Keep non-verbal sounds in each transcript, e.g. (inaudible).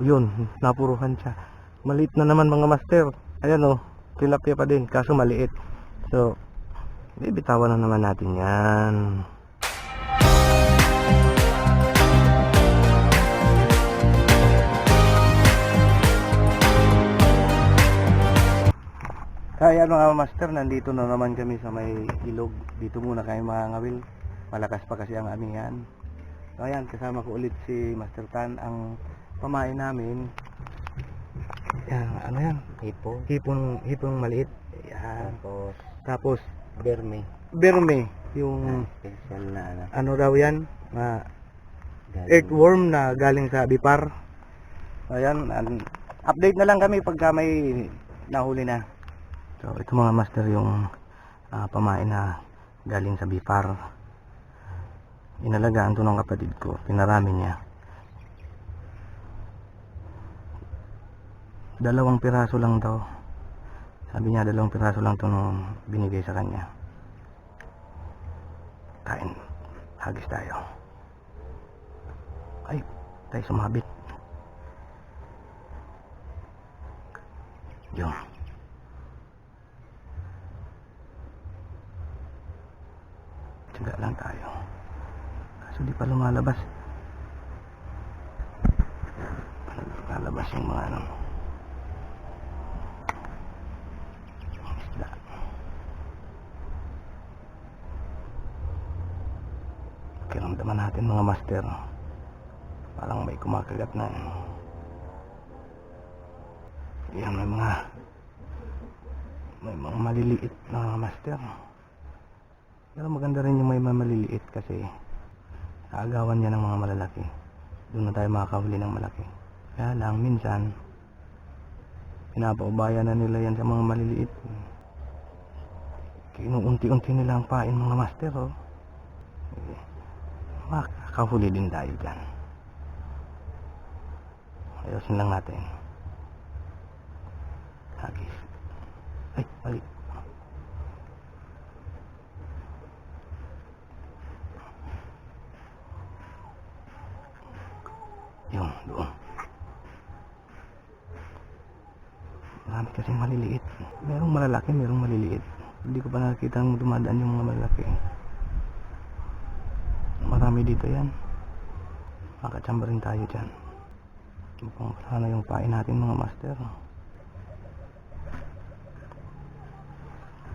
yun, napuruhan siya. Maliit na naman mga master. Ayan oh, tilapia pa din, kaso maliit. So, bibitawan na naman natin yan. Kaya ano nga master, nandito na naman kami sa may ilog. Dito muna kayo mga ngawil. Malakas pa kasi ang aming yan. So ayan, kasama ko ulit si Master Tan. Ang pamain namin, yan, ano yan? Hipo. Hipon, hipon maliit. Yan. Tapos, Tapos, berme. berme. Yung, Special na ano. ano daw yan? Ma galing- earthworm na galing sa Bipar. Ayan, an- update na lang kami pagka may nahuli na. So, ito mga master yung ah, pamain na galing sa Bipar. Inalagaan to ng kapatid ko. Pinarami niya. Dalawang piraso lang daw. Sabi niya dalawang piraso lang to binigay sa kanya. Kain. Hagis tayo. Ay, tayo sumabit. Yun. Tiyaga lang tayo. Kaso di pa lumalabas. Lalabas yung mga ano. Kiramdaman natin mga master. Parang may kumakagat na. eh. Yan may mga may mga maliliit na master. Pero maganda rin yung may mga maliliit kasi aagawan niya ng mga malalaki. Doon na tayo makakahuli ng malaki. Kaya lang minsan pinapaubayan na nila yan sa mga maliliit. Kinuunti-unti nila ang pain mga master oh. Makakahuli din tayo dyan. Ayusin lang natin. Hagis. Ay, mali. Yun, doon. Marami kasing maliliit. Merong malalaki, merong maliliit. Hindi ko pa nakikita ang dumadaan yung mga malalaki. Marami dito yan. Makachamba rin tayo dyan. Mukhang sana yung pain natin mga master.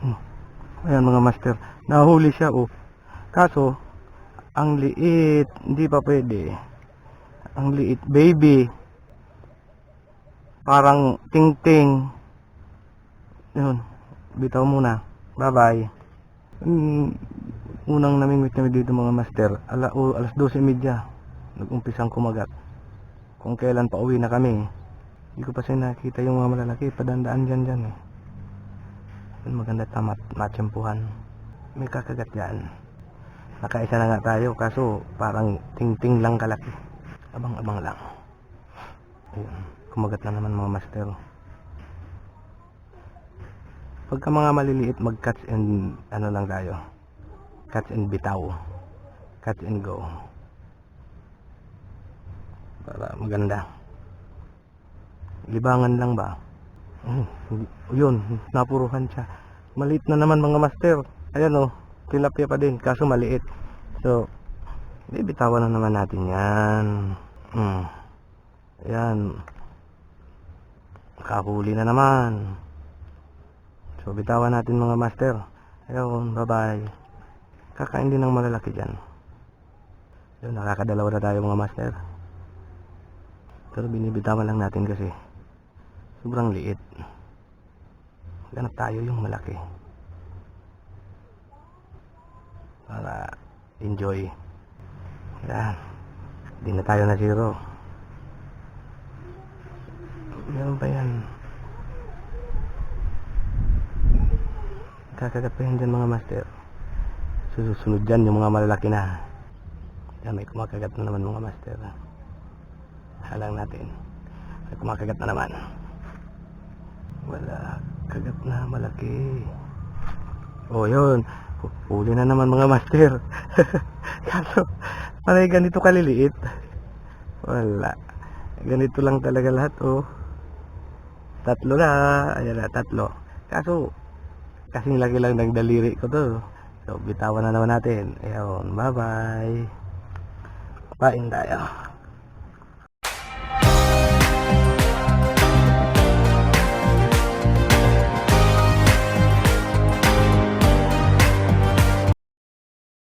Hmm. Ayan mga master. Nahuli siya oh. Kaso, ang liit. Hindi pa pwede. Ang liit. Baby. Parang ting-ting. Yun. Bitaw muna. Bye-bye. Hmm, unang namingwit kami dito mga master. Ala, o, alas 12.30. Nag-umpisang kumagat. Kung kailan pa uwi na kami. Hindi ko pa siya nakita yung mga malalaki. Padandaan dyan dyan eh. Yun, maganda tamat matsempuhan. May kakagat yan. Nakaisa na nga tayo kaso parang ting-ting lang kalaki. Abang-abang lang. Ayun. Kumagat na naman mga master. Pagka mga maliliit mag catch and ano lang tayo. Catch and bitaw. Catch and go. Para maganda. Libangan lang ba? Mm, yun, napuruhan siya. Maliit na naman mga master. Ayan oh, tilapia pa din, kaso maliit. So, bibitawan na naman natin yan. Mm. Ayan. Nakahuli na naman. So, bitawan natin mga master. Ayun, bye-bye. Kakain din ng malalaki dyan. Yun, nakakadalawa na tayo mga master. Pero binibitawan lang natin kasi sobrang liit. Ganap tayo yung malaki. Para enjoy. Yan. Hindi na tayo na zero. Meron pa yan. Yan dyan mga master. Susunod dyan yung mga malalaki na. Yan, may kumakagat na naman mga master. Halang natin. May kumakagat na naman. Wala. Kagat na malaki. Oh, yun. Hu- Huli na naman mga master. (laughs) Kaso, panay ganito kaliliit. Wala. Ganito lang talaga lahat, oh. Tatlo na. Ayan na, tatlo. Kaso, kasing laki lang ng daliri ko to. So, bitawan na naman natin. Ayun, bye-bye. Pain tayo.